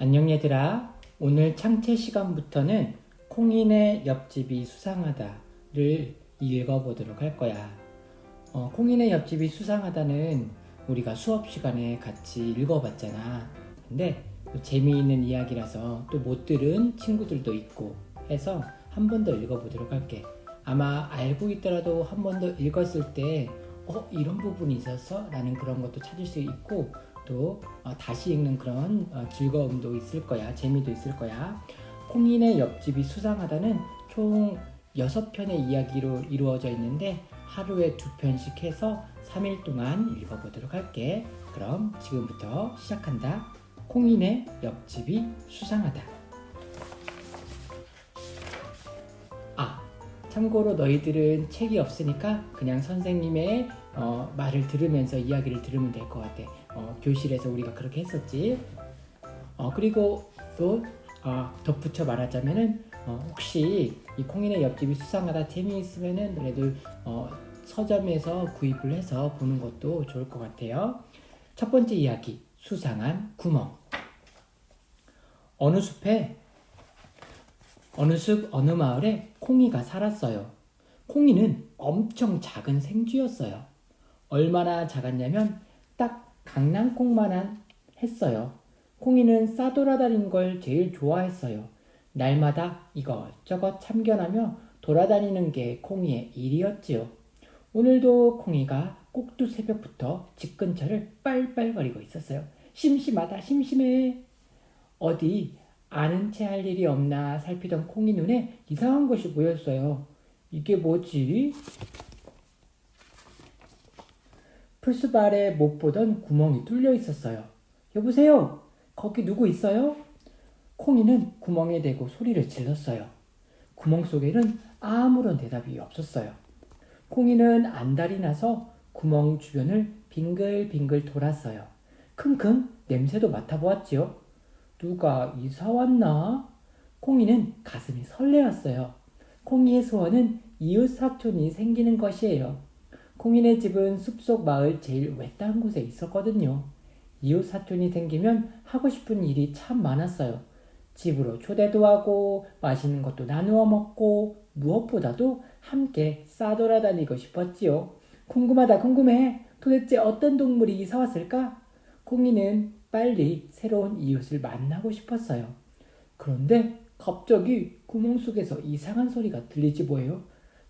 안녕 얘들아. 오늘 창체 시간부터는 콩인의 옆집이 수상하다를 읽어보도록 할 거야. 어, 콩인의 옆집이 수상하다는 우리가 수업 시간에 같이 읽어봤잖아. 근데 또 재미있는 이야기라서 또 못 들은 친구들도 있고 해서 한 번 더 읽어보도록 할게. 아마 알고 있더라도 한 번 더 읽었을 때 어, 이런 부분이 있었어? 라는 그런 것도 찾을 수 있고 또 어, 다시 읽는 그런 어, 즐거움도 있을 거야. 재미도 있을 거야. 콩인의 옆집이 수상하다는 총 6편의 이야기로 이루어져 있는데 하루에 두 편씩 해서 3일 동안 읽어보도록 할게. 그럼 지금부터 시작한다. 콩인의 옆집이 수상하다. 아, 참고로 너희들은 책이 없으니까 그냥 선생님의 어, 말을 들으면서 이야기를 들으면 될 것 같아. 어, 교실에서 우리가 그렇게 했었지. 어, 그리고 또 어, 덧붙여 말하자면은 어, 혹시 이 콩인의 옆집이 수상하다 재미있으면은 너희들 어, 서점에서 구입을 해서 보는 것도 좋을 것 같아요. 첫 번째 이야기 수상한 구멍. 어느 숲에 어느 숲 어느 마을에 콩이가 살았어요. 콩이는 엄청 작은 생쥐였어요. 얼마나 작았냐면 딱 강낭콩만한 했어요. 콩이는 싸돌아다니는 걸 제일 좋아했어요. 날마다 이것저것 참견하며 돌아다니는 게 콩이의 일이었지요. 오늘도 콩이가 꼭두 새벽부터 집 근처를 빨빨거리고 있었어요. 심심하다 심심해. 어디 아는 체할 일이 없나 살피던 콩이 눈에 이상한 것이 보였어요. 이게 뭐지? 풀숲 아래 못 보던 구멍이 뚫려 있었어요. 여보세요? 거기 누구 있어요? 콩이는 구멍에 대고 소리를 질렀어요. 구멍 속에는 아무런 대답이 없었어요. 콩이는 안달이 나서 구멍 주변을 빙글빙글 돌았어요. 킁킁 냄새도 맡아보았지요. 누가 이사 왔나? 콩이는 가슴이 설레었어요. 콩이의 소원은 이웃 사촌이 생기는 것이에요. 콩이네 집은 숲속 마을 제일 외딴 곳에 있었거든요. 이웃 사촌이 생기면 하고 싶은 일이 참 많았어요. 집으로 초대도 하고 맛있는 것도 나누어 먹고 무엇보다도 함께 싸돌아다니고 싶었지요. 궁금하다 궁금해. 도대체 어떤 동물이 이사 왔을까? 콩이는 빨리 새로운 이웃을 만나고 싶었어요. 그런데 갑자기 구멍 속에서 이상한 소리가 들리지 뭐예요?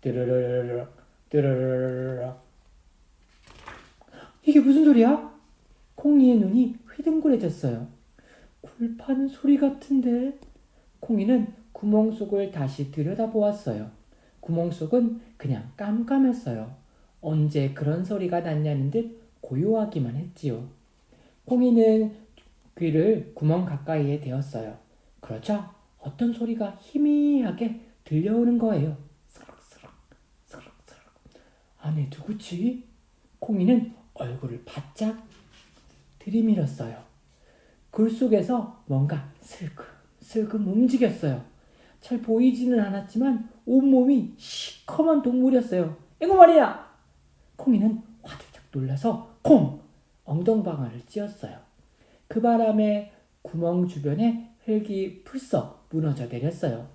뚜르르르르 뚜르르르르 이게 무슨 소리야? 콩이의 눈이 휘둥그레졌어요. 굴 파는 소리 같은데? 콩이는 구멍 속을 다시 들여다보았어요. 구멍 속은 그냥 깜깜했어요. 언제 그런 소리가 났냐는 듯 고요하기만 했지요. 콩이는 귀를 구멍 가까이에 대었어요. 그러자 어떤 소리가 희미하게 들려오는 거예요. 안에 누구지? 콩이는 얼굴을 바짝 들이밀었어요. 굴 속에서 뭔가 슬금 슬금 움직였어요. 잘 보이지는 않았지만 온몸이 시커먼 동물이었어요. 이거 말이야! 콩이는 화들짝 놀라서 콩! 엉덩방아를 찧었어요. 그 바람에 구멍 주변에 흙이 풀썩 무너져 내렸어요.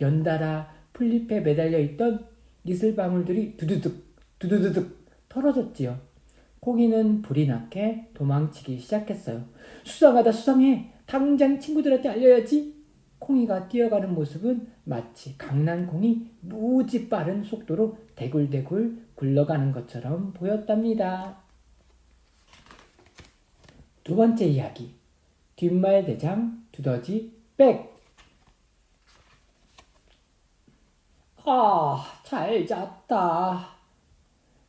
연달아 풀잎에 매달려 있던 이슬방울들이 두두둑 두두두둑 털어졌지요. 콩이는 불이 나게 도망치기 시작했어요. 수상하다 수상해. 당장 친구들한테 알려야지. 콩이가 뛰어가는 모습은 마치 강낭콩이 무지 빠른 속도로 대굴대굴 굴러가는 것처럼 보였답니다. 두 번째 이야기. 뒷말 대장 두더지 백. 아, 잘 잤다.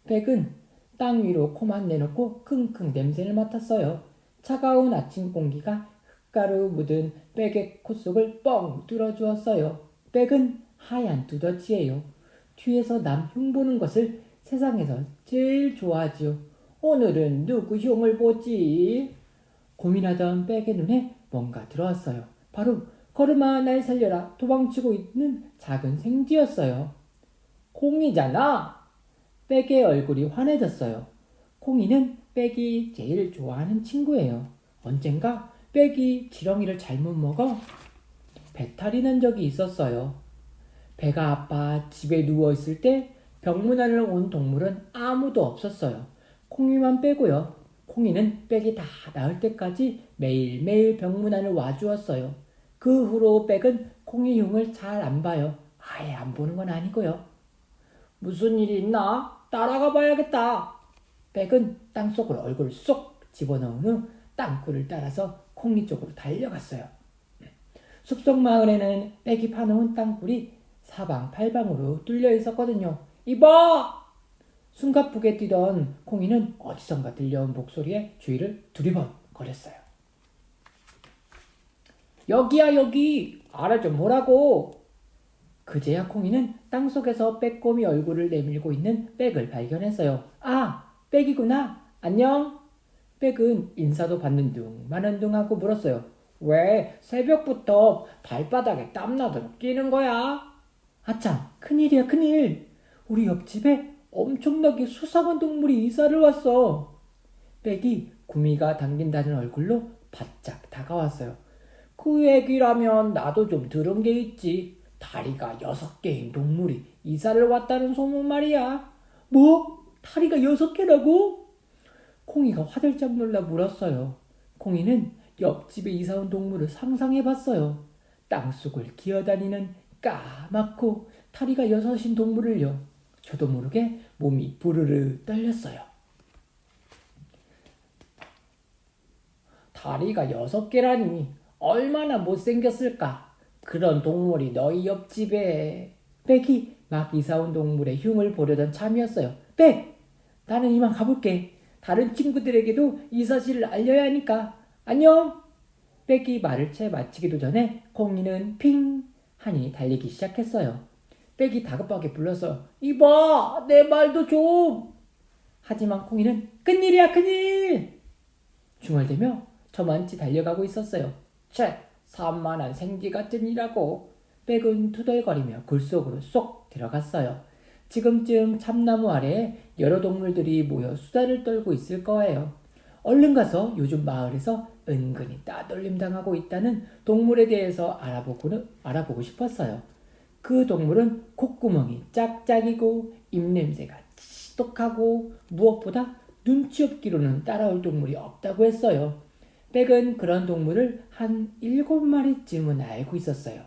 백은 땅 위로 코만 내놓고 킁킁 냄새를 맡았어요. 차가운 아침 공기가 흙가루 묻은 백의 콧속을 뻥 뚫어 주었어요. 백은 하얀 두더지예요. 뒤에서 남 흉 보는 것을 세상에서 제일 좋아하지요. 오늘은 누구 흉을 보지? 고민하던 백의 눈에 뭔가 들어왔어요. 바로 걸음아 날 살려라 도망치고 있는 작은 생쥐였어요. 콩이잖아. 백의 얼굴이 환해졌어요. 콩이는 백이 제일 좋아하는 친구예요. 언젠가 빽이 지렁이를 잘못 먹어 배탈이 난 적이 있었어요. 배가 아파 집에 누워 있을 때 병문안을 온 동물은 아무도 없었어요. 콩이만 빼고요. 콩이는 빽이 다 나을 때까지 매일매일 병문안을 와주었어요. 그 후로 빽은 콩이 흉을 잘 안 봐요. 아예 안 보는 건 아니고요. 무슨 일이 있나? 따라가 봐야겠다. 빽은 땅속으로 얼굴을 쏙 집어넣은 후 땅굴을 따라서 콩이 쪽으로 달려갔어요. 숲속 마을에는 빽이 파놓은 땅굴이 사방팔방으로 뚫려 있었거든요. 이봐! 숨가쁘게 뛰던 콩이는 어디선가 들려온 목소리에 주위를 두리번 거렸어요. 여기야 여기! 알아 좀 보라고! 그제야 콩이는 땅속에서 빼꼼히 얼굴을 내밀고 있는 빽을 발견했어요. 아! 빽이구나! 안녕! 빽은 인사도 받는 둥 마는 둥 하고 물었어요. 왜 새벽부터 발바닥에 땀나도록 뛰는 거야? 아참, 큰일이야, 큰일. 우리 옆집에 엄청나게 수상한 동물이 이사를 왔어. 빽이 구미가 당긴다는 얼굴로 바짝 다가왔어요. 그 얘기라면 나도 좀 들은 게 있지. 다리가 여섯 개인 동물이 이사를 왔다는 소문 말이야. 뭐? 다리가 여섯 개라고? 콩이가 화들짝 놀라 물었어요. 콩이는 옆집에 이사 온 동물을 상상해 봤어요. 땅속을 기어다니는 까맣고 다리가 여섯인 동물을요. 저도 모르게 몸이 부르르 떨렸어요. 다리가 여섯 개라니 얼마나 못생겼을까? 그런 동물이 너희 옆집에 빽이 막 이사 온 동물의 흉을 보려던 참이었어요. 빽! 나는 이만 가볼게. 다른 친구들에게도 이 사실을 알려야 하니까. 안녕! 빽이 말을 채 마치기도 전에 콩이는 핑 하니 달리기 시작했어요. 빽이 다급하게 불러서 이봐 내 말도 좀 하지만 콩이는 큰일이야 큰일 중얼대며 저만치 달려가고 있었어요. 채 산만한 생쥐 같은 이라고 빽은 투덜거리며 굴 속으로 쏙 들어갔어요. 지금쯤 참나무 아래에 여러 동물들이 모여 수다를 떨고 있을 거예요. 얼른 가서 요즘 마을에서 은근히 따돌림 당하고 있다는 동물에 대해서 알아보고는 알아보고 싶었어요. 그 동물은 콧구멍이 짝짝이고 입냄새가 지독하고 무엇보다 눈치 없기로는 따라올 동물이 없다고 했어요. 빽은 그런 동물을 한 일곱 마리쯤은 알고 있었어요.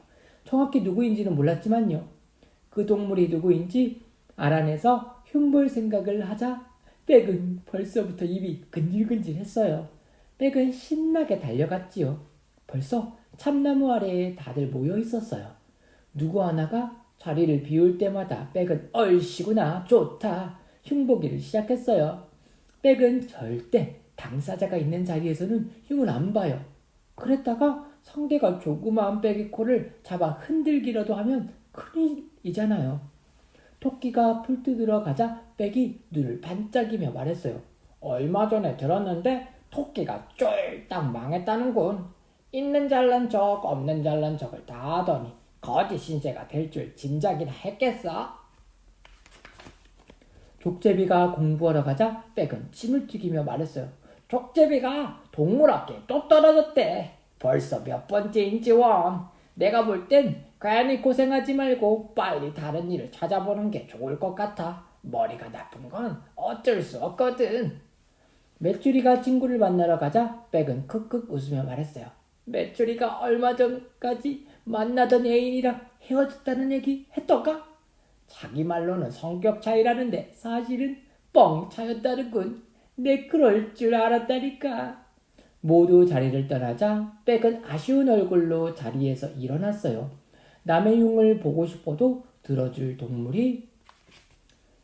정확히 누구인지는 몰랐지만요. 그 동물이 누구인지 알아내서 흉볼 생각을 하자 빽은 벌써부터 입이 근질근질 했어요. 빽은 신나게 달려갔지요. 벌써 참나무 아래에 다들 모여 있었어요. 누구 하나가 자리를 비울 때마다 빽은 얼씨구나 좋다 흉보기를 시작했어요. 빽은 절대 당사자가 있는 자리에서는 흉을 안 봐요. 그랬다가 상대가 조그마한 빽의 코를 잡아 흔들기라도 하면 큰일이잖아요. 토끼가 풀 뜯으러 가자 빽이 눈을 반짝이며 말했어요. 얼마 전에 들었는데 토끼가 쫄딱 망했다는군. 있는 잘난 척 없는 잘난 척을 다 하더니 거짓 신세가 될 줄 짐작이나 했겠어? 족제비가 공부하러 가자 빽은 침을 튀기며 말했어요. 족제비가 동물학교에 또 떨어졌대. 벌써 몇 번째인지 원. 내가 볼 땐 괜히 고생하지 말고 빨리 다른 일을 찾아보는 게 좋을 것 같아. 머리가 나쁜 건 어쩔 수 없거든. 메추리가 친구를 만나러 가자 빽은 크크 웃으며 말했어요. 메추리가 얼마 전까지 만나던 애인이랑 헤어졌다는 얘기 했던가? 자기 말로는 성격 차이라는데 사실은 뻥 차였다는군. 내 그럴 줄 알았다니까. 모두 자리를 떠나자 빽은 아쉬운 얼굴로 자리에서 일어났어요. 남의 흉을 보고 싶어도 들어줄 동물이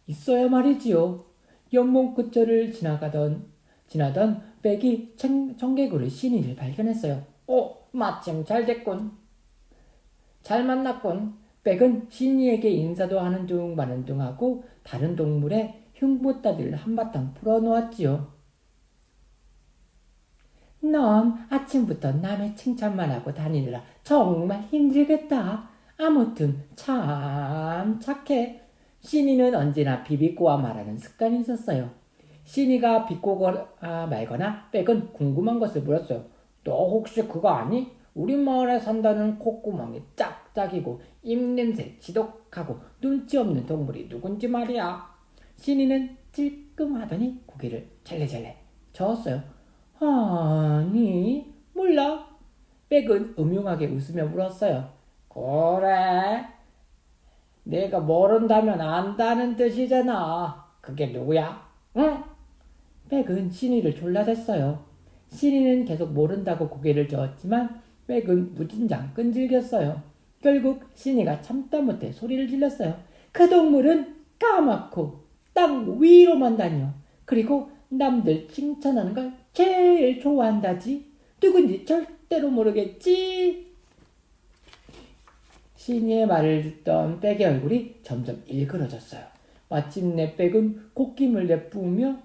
있어야 말이지요. 연못 근처를 지나가던 지나던 빽이 청, 청개구리 신이를 발견했어요. 오, 마침 잘 됐군. 잘 만났군. 빽은 신이에게 인사도 하는 둥 마는 둥 하고 다른 동물의 흉보따리를 한바탕 풀어놓았지요. 넌 아침부터 남의 칭찬만 하고 다니느라 정말 힘들겠다. 아무튼 참 착해. 신이는 언제나 비비꼬아 말하는 습관이 있었어요. 신이가 비꼬거나 말거나 빽은 궁금한 것을 물었어요. 너 혹시 그거 아니? 우리 마을에 산다는 콧구멍이 짝짝이고 입냄새 지독하고 눈치 없는 동물이 누군지 말이야. 신이는 찔끔 하더니 고개를 잘래잘래 저었어요. 아니 몰라. 백은 음흉하게 웃으며 물었어요. 그래. 내가 모른다면 안다는 뜻이잖아. 그게 누구야? 응? 백은 신이를 졸라댔어요. 신이는 계속 모른다고 고개를 저었지만 백은 무진장 끈질겼어요. 결국 신이가 참다 못해 소리를 질렀어요. 그 동물은 까맣고 땅 위로만 다녀. 그리고 남들 칭찬하는 걸 제일 좋아한다지. 누군지 절대로 모르겠지. 신이의 말을 듣던 백의 얼굴이 점점 일그러졌어요. 마침내 백은 콧김을 내뿜으며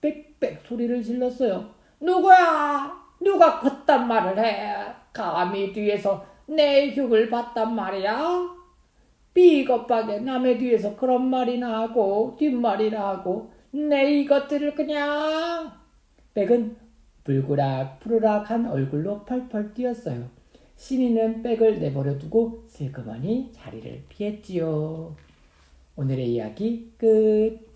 빽빽 소리를 질렀어요. 누구야? 누가 그딴 말을 해? 감히 뒤에서 내 흉을 봤단 말이야? 비겁하게 남의 뒤에서 그런 말이나 하고 뒷말이나 하고 내 이것들을 그냥 백은 불구락 푸르락한 얼굴로 펄펄 뛰었어요. 신이는 백을 내버려 두고 슬그머니 자리를 피했지요. 오늘의 이야기 끝.